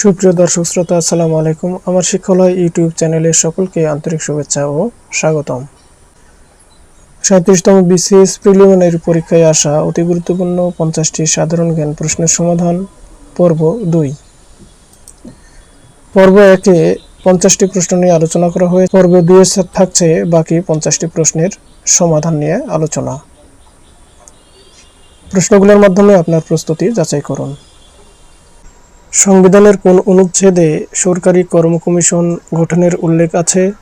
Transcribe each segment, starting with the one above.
সুপ্রিয় দর্শক শ্রোতা, আসসালামু আলাইকুম। আমার শিক্ষালয় ইউটিউব চ্যানেলে সকলকে আন্তরিক শুভেচ্ছা ও স্বাগতম। সাঁত্রিশতম বিসিএস প্রিলিমিনারি পরীক্ষায় আসা অতি গুরুত্বপূর্ণ পঞ্চাশটি সাধারণ জ্ঞান প্রশ্নের সমাধান, পর্ব দুই। পর্ব একে পঞ্চাশটি প্রশ্ন নিয়ে আলোচনা করা হয়েছে। পর্ব দুয়ে থাকছে বাকি পঞ্চাশটি প্রশ্নের সমাধান নিয়ে আলোচনা। প্রশ্নগুলোর মাধ্যমে আপনার প্রস্তুতি যাচাই করুন। সংবিধানের কোন অনুচ্ছেদে সরকারি কর্ম কমিশন গঠনের উল্লেখ আছে?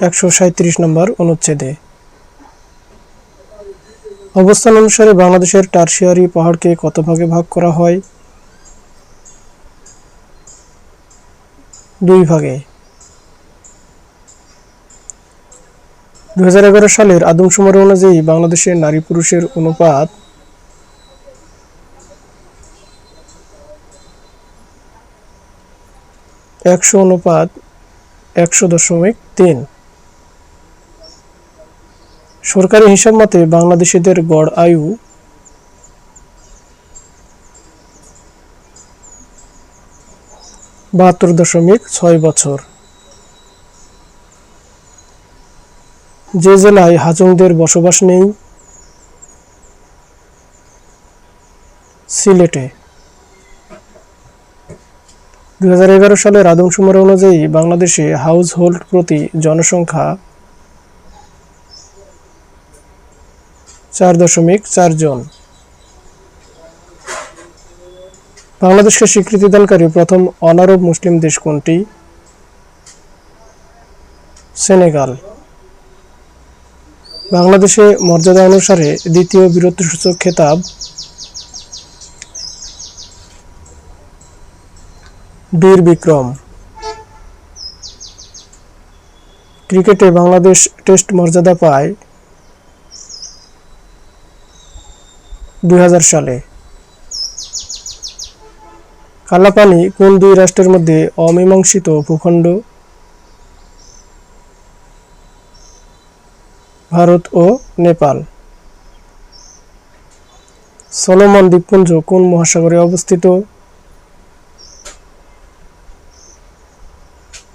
একশো সাঁত্রিশ নম্বর অনুচ্ছেদে। অবস্থান অনুসারে বাংলাদেশের টার্সিয়ারি পাহাড়কে কত ভাগে ভাগ করা হয়? দুই ভাগে। দুহাজার এগারো সালের আদমশুমারি অনুযায়ী বাংলাদেশের নারী পুরুষের অনুপাত একশো অনুপাত একশো দশমিক তিন। সরকারি হিসাব মতে বাংলাদেশিদের গড় আয়ু বাহাত্তর দশমিক ছয় বছর। যে জেলায় হাজংদের বসবাস নেই, সিলেটে। দুই সালের আদমশুমারি অনুযায়ী বাংলাদেশে হাউস হোল্ড প্রতি জনসংখ্যা চার দশমিক চার জন। বাংলাদেশকে স্বীকৃতিদানকারী প্রথম অনারব মুসলিম দেশ কোনটি? সেনেগাল। বাংলাদেশে মর্যাদা অনুসারে দ্বিতীয় বীরত্বসূচক খেতাব বীর বিক্রম। ক্রিকেটে বাংলাদেশ টেস্ট মর্যাদা পায় দুই হাজার সালে। কালাপানি কোন দুই রাষ্ট্রের মধ্যে অমীমাংসিত ভূখণ্ড? ভারত ও নেপাল। সলোমন দ্বীপপুঞ্জ কোন মহাসাগরে অবস্থিত?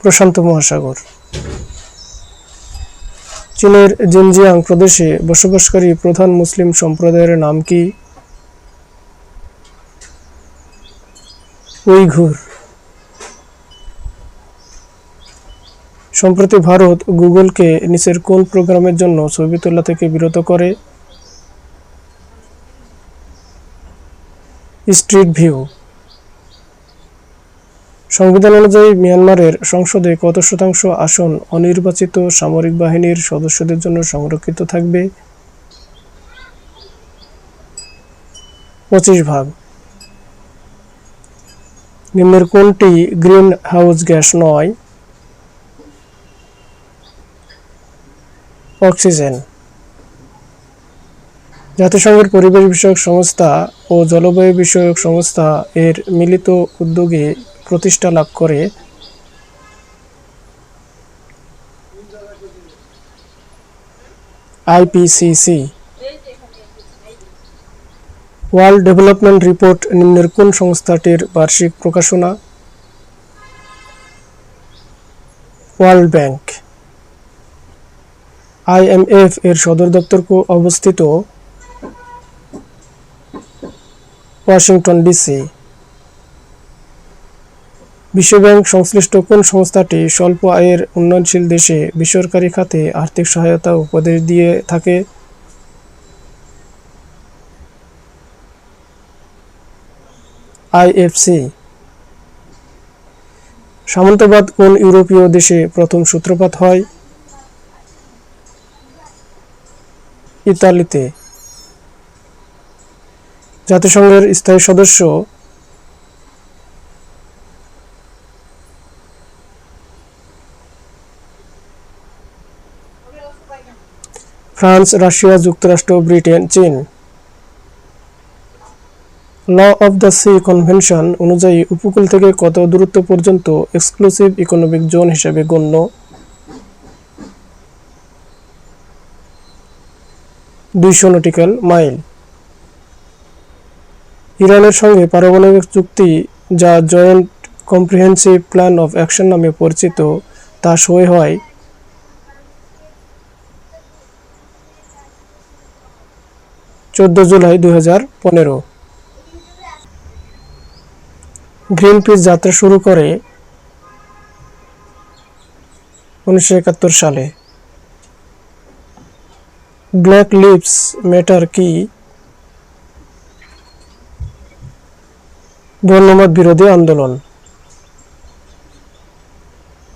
প্রশান্ত মহাসাগর। চীনের জিনজিয়াং প্রদেশে বসবাসকারী প্রধান মুসলিম সম্প্রদায়ের নাম কি? উইঘুর। সম্প্রতি ভারত গুগলকে নিচের কোন প্রোগ্রামের জন্য ছবি তোলা থেকে বিরত করে? Street view. সংবিধান অনুযায়ী মিয়ানমারের সংসদে কত শতাংশ আসন অনির্বাচিত সামরিক বাহিনীর সদস্যদের জন্য সংরক্ষিত থাকবে? পঁচিশ ভাগ। নিম্নের কোনটি গ্রিন হাউস গ্যাস নয়? অক্সিজেন। জাতিসংঘের পরিবেশ বিষয়ক সংস্থা ও জলবায়ু বিষয়ক সংস্থা এর মিলিত উদ্যোগে প্রতিষ্ঠা লাভ করে। আইপিসিসি ওয়ার্ল্ড ডেভেলপমেন্ট রিপোর্ট নিম্নের কোন সংস্থাটির বার্ষিক প্রকাশনা? World bank. আইএমএফ এর সদর দপ্তর অবস্থিত? Washington DC. বিশ্বব্যাংক সংশ্লিষ্ট কোন সংস্থাটি স্বল্প আয়ের উন্নয়নশীল দেশে বেসরকারি খাতে আর্থিক সহায়তা উপদেশ দিয়ে থাকে? আইএফসি সামন্তবাদ কোন ইউরোপীয় দেশে প্রথম সূত্রপাত হয়? ইতালিতে। জাতিসংঘের স্থায়ী সদস্য ফ্রান্স, রাশিয়া, যুক্তরাষ্ট্র, ব্রিটেন, চীন। Law of the sea convention অনুযায়ী উপকূল থেকে কত দূরত্ব পর্যন্ত এক্সক্লুসিভ ইকোনমিক জোন হিসেবে গণ্য? দুইশো নটিক্যাল মাইল। ইরানের সঙ্গে পারমাণবিক চুক্তি যা joint comprehensive plan of action নামে পরিচিত, তা সই হয় চোদ্দ জুলাই দুই হাজার পনেরো। গ্রিন পিস যাত্রা শুরু করে উনিশশো একাত্তর সালে। ব্ল্যাক লিপস ম্যাটার কি? বর্ণমত বিরোধী আন্দোলন।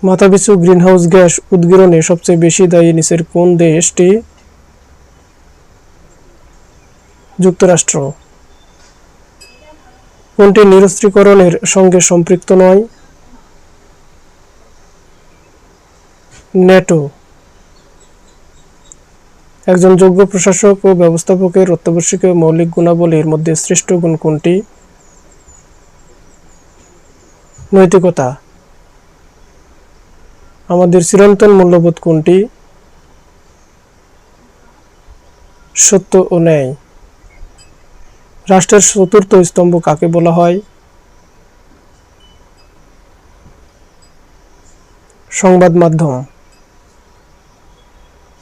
মাথাপিছু গ্রিনহাউস গ্যাস উদ্গীরণে সবচেয়ে বেশি দায়ী নিচের কোন দেশটি? যুক্তরাষ্ট্র। কোনটি নিরস্ত্রীকরণের সঙ্গে সম্পৃক্ত নয়। ন্যাটো একজন যোগ্য প্রশাসক ও ব্যবস্থাপকের অত্যাবশ্যকীয় মৌলিক গুণাবলীর মধ্যে শ্রেষ্ঠ গুণ কোনটি? নৈতিকতা। আমাদের চিরন্তন মূল্যবোধ কোনটি? সত্য ও ন্যায়। রাষ্ট্রের চতুর্থ স্তম্ভ কাকে বলা হয়? সংবাদ মাধ্যম।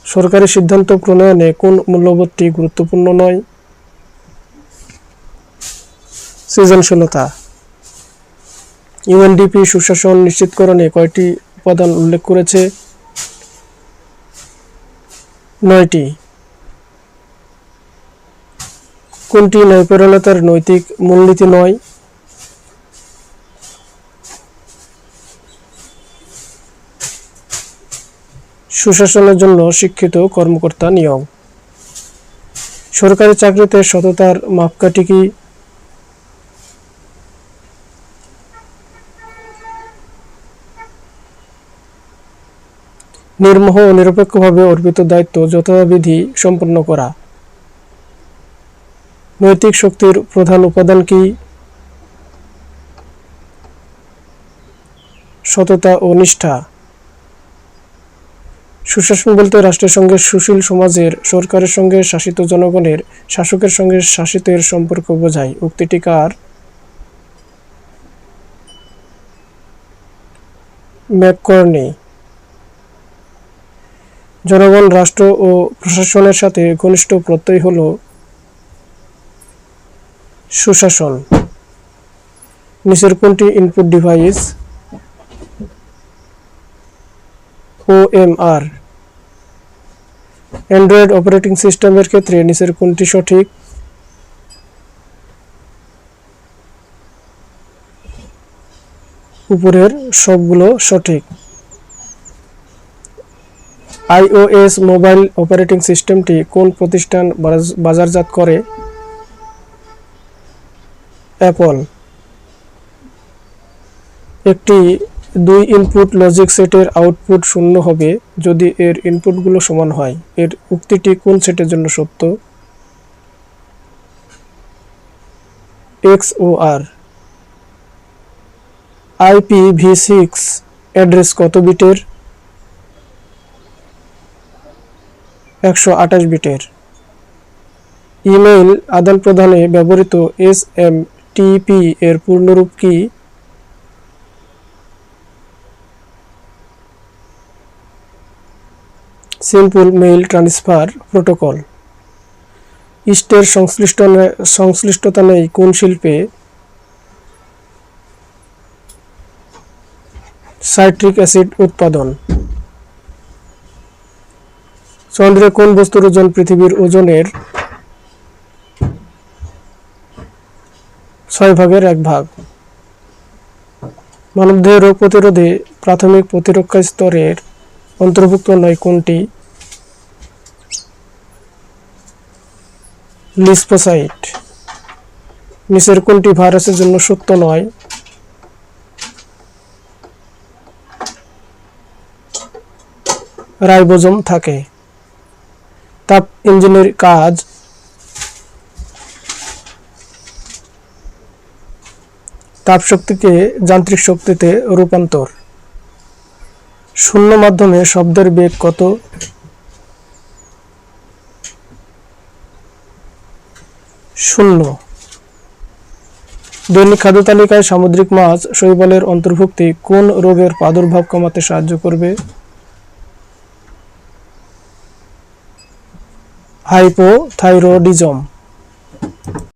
সরকারি সিদ্ধান্ত প্রণয়নে কোন মূল্যবোধটি গুরুত্বপূর্ণ নয়? সৃজনশীলতা। ইউএনডিপি সুশাসন নিশ্চিতকরণে কয়টি উপাদান উল্লেখ করেছে? নয়টি। কোনটি ন্যায়পরায়ণতার নৈতিক মূলনীতি নয়? সুশাসনের জন্য শিক্ষিত কর্মকর্তা নিয়োগ। সরকারি চাকরিতে সততার মাপকাঠি কি? নির্মোহ ও নিরপেক্ষভাবে অর্পিত দায়িত্ব যথাবিধি সম্পন্ন করা। নৈতিক শক্তির প্রধান উপাদান কি? সততা ও নিষ্ঠা। সুশাসন বলতে রাষ্ট্রের সঙ্গে সুশীল সমাজের, সরকারের সঙ্গে শাসিত জনগণের, শাসকের সঙ্গে শাসিতের সম্পর্ক বোঝায়। উক্তিটি কার? ম্যাককর্নি। জনগণ, রাষ্ট্র ও প্রশাসনের সাথে ঘনিষ্ঠ প্রত্যয় হল সুশাসন। নিচের কোনটি input device OMR Android operating সিস্টেমের ক্ষেত্রে নিচের কোনটি সঠিক? উপরের সবগুলো সঠিক। আইওএস মোবাইল অপারেটিং সিস্টেমটি কোন প্রতিষ্ঠান বাজারজাত করে? অ্যাপল। একটি দুই ইনপুট লজিক সেটের আউটপুট শূন্য হবে যদি এর ইনপুটগুলো সমান হয়। এর উক্তিটি কোন সেটের জন্য সত্য? X O R IP V six address কত বিটের? একশো আঠাশ বিটের। ইমেইল আদান প্রদানে ব্যবহৃত এস এম টিপি এর পূর্ণরূপ কি? সিম্পল মেইল ট্রান্সফার প্রোটোকল ইস্টের সংশ্লিষ্ট সংশ্লিষ্টতা নেই কোন শিল্পে? সাইট্রিক অ্যাসিড উৎপাদন। চন্দ্রে কোন বস্তুর ওজন পৃথিবীর ওজনের ছয় ভাগের এক ভাগ। মানবদেহ রোগ প্রতিরোধে প্রাথমিক প্রতিরক্ষা স্তরের অন্তর্ভুক্ত নয় কোনটি? লিস্পোসাইট। নিচের কোনটি ভাইরাসের জন্য সত্য নয়? রাইবোজোম থাকে। তাপ ইঞ্জিনের কাজ তাপ শক্তিকে যান্ত্রিক শক্তিতে রূপান্তর। শূন্য মাধ্যমে শব্দের বেগ কত? শূন্য। দৈনিক খাদ্য তালিকায় সামুদ্রিক মাছ শৈবালের অন্তর্ভুক্তি কোন রোগের প্রাদুর্ভাব কমাতে সাহায্য করবে? হাইপোথাইরয়েডিজম।